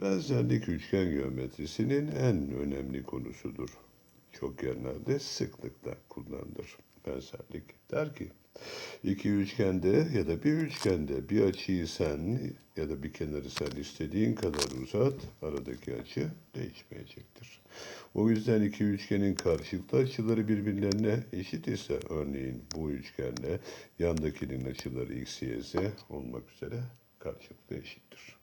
Benzerlik üçgen geometrisinin en önemli konusudur. Çok yerlerde sıklıkla kullanılır. Benzerlik der ki, iki üçgende ya da bir üçgende bir açıyı sen ya da bir kenarı sen istediğin kadar uzat, aradaki açı değişmeyecektir. O yüzden iki üçgenin karşılıklı açıları birbirlerine eşit ise, örneğin bu üçgenle yandakinin açıları x, y, z olmak üzere karşılıklı eşittir.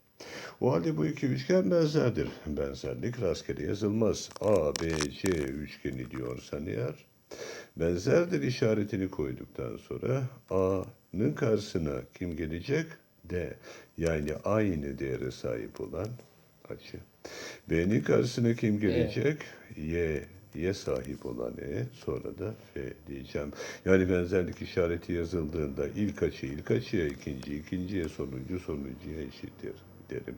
O halde bu iki üçgen benzerdir. Benzerlik rastgele yazılmaz. A, B, C üçgeni diyorsan eğer, benzerdir işaretini koyduktan sonra A'nın karşısına kim gelecek? D. Yani aynı değere sahip olan açı. B'nin karşısına kim gelecek? Y. Y sahip olan E, sonra da F diyeceğim. Yani benzerlik işareti yazıldığında ilk açı ilk açıya, ikinci ikinciye, sonuncu sonuncuya eşittir derim.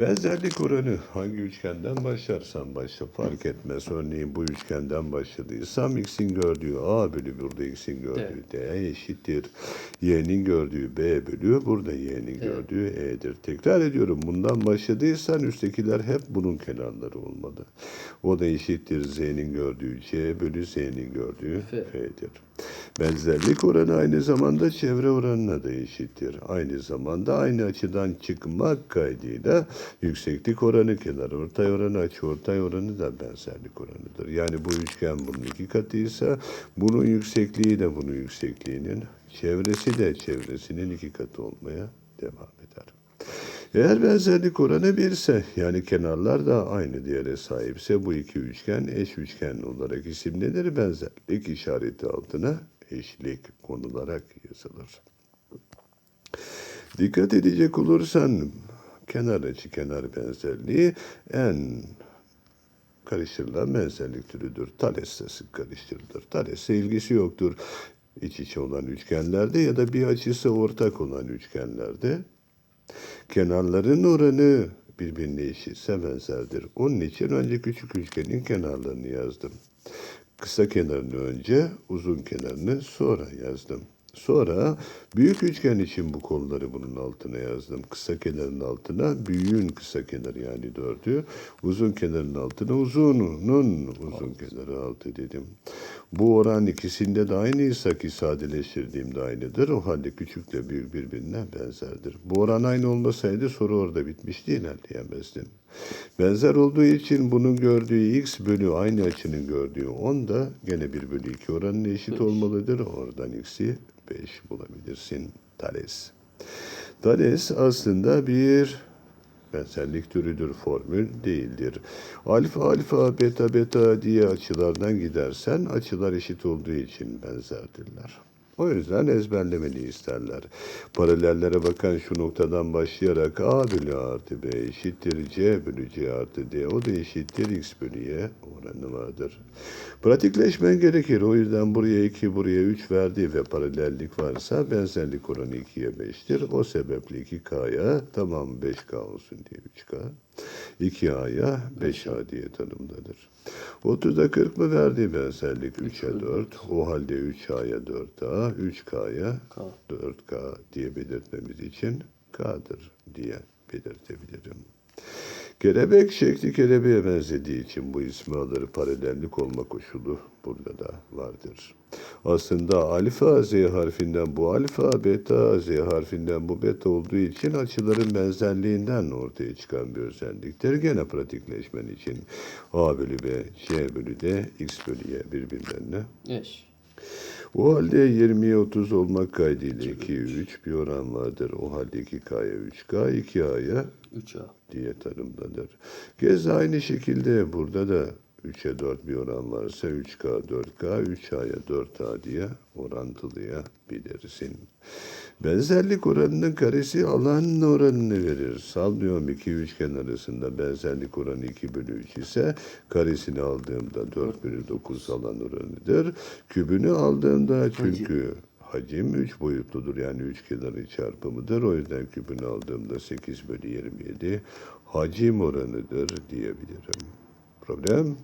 Benzerlik oranı hangi üçgenden başlarsan başla fark etmez. Örneğin bu üçgenden başladıysam x'in gördüğü a bölü burada x'in gördüğü d eşittir. y'nin gördüğü b bölü burada y'nin gördüğü e'dir. Tekrar ediyorum bundan başladıysan üsttekiler hep bunun kenarları olmalı. O da eşittir z'nin gördüğü c bölü z'nin gördüğü f'dir. Benzerlik oranı aynı zamanda çevre oranına da eşittir. Aynı zamanda aynı açıdan çıkmak kaydıyla yükseklik oranı, kenar ortay oranı, açı ortay oranı da benzerlik oranıdır. Yani bu üçgen bunun iki katıysa bunun yüksekliği de bunun yüksekliğinin, çevresi de çevresinin iki katı olmaya devam eder. Eğer benzerlik oranı 1 ise yani kenarlar da aynı değere sahipse bu iki üçgen eş üçgen olarak isimlenir. Benzerlik işareti altına eşlik konularak yazılır. Dikkat edecek olursan kenar açı kenar benzerliği en karıştırılan benzerlik türüdür. Thales'le sık karıştırılır. Thales'le ilgisi yoktur. İç içe olan üçgenlerde ya da bir açısı ortak olan üçgenlerde kenarların oranı birbirine eşitse benzerdir. Onun için önce küçük üçgenin kenarlarını yazdım. Kısa kenarını önce, uzun kenarını sonra yazdım. Sonra büyük üçgen için bu kolları bunun altına yazdım. Kısa kenarın altına büyüğün kısa kenarı yani dördü. Uzun kenarın altına uzunun uzun kenarı altı dedim. Bu oran ikisinde de aynıysa ki sadeleştirdiğimde aynıdır. O halde küçükle büyük birbirine benzerdir. Bu oran aynı olmasaydı soru orada bitmişti ilerleyemezdin. Benzer olduğu için bunun gördüğü x bölü aynı açının gördüğü 10 da gene 1 bölü 2 oranına eşit olmalıdır. Oradan x'i 5 bulabilirsin. Thales. Thales aslında bir benzerlik türüdür, formül değildir. Alfa alfa beta beta diye açılardan gidersen açılar eşit olduğu için benzerdirler. O yüzden ezberlemeni isterler. Paralellere bakan şu noktadan başlayarak a bölü artı b eşittir c bölü c artı d o da eşittir x bölü y oranı vardır. Pratikleşmen gerekir. O yüzden buraya 2 buraya 3 verdi ve paralellik varsa benzerlik oranı 2'ye 5'tir. O sebeple 2k'ya tamam 5k olsun diye 3k. 2a'ya 5a diye tanımlanır. 30'da 40 mı verdi benzerlik 3'e 4. O halde 3a'ya 4a, 3k'ya K. 4k diye belirtmemiz için k'dır diye belirtebilirim. Kelebek şekli kelebeğe benzediği için bu ismi alır. Paralellik olma koşulu burada da vardır. Aslında alfa z harfinden bu alfa, beta z harfinden bu beta olduğu için açıların benzerliğinden ortaya çıkan bir özelliktir. Gene pratikleşmen için a bölü b, c bölü d, x bölü y birbirlerine Eş. o halde 20'ye 30 olmak kaydıyla 2'ye 3 bir oran vardır. O halde 2K'ya 3K, 2A'ya 3A. diye tanımlanır. Kez aynı şekilde burada da 3'e 4 bir oran varsa 3K, 4K, 3A'ya 4A diye orantılayabilirsin. Benzerlik oranının karesi alan oranını verir. Sallıyorum iki üçgen arasında benzerlik oranı 2 bölü 3 ise karesini aldığımda 4 bölü 9 alan oranıdır. Kübünü aldığımda çünkü hacim 3 boyutludur yani üç kenarı çarpımıdır. O yüzden kübünü aldığımda 8 bölü 27 hacim oranıdır diyebilirim. Problem?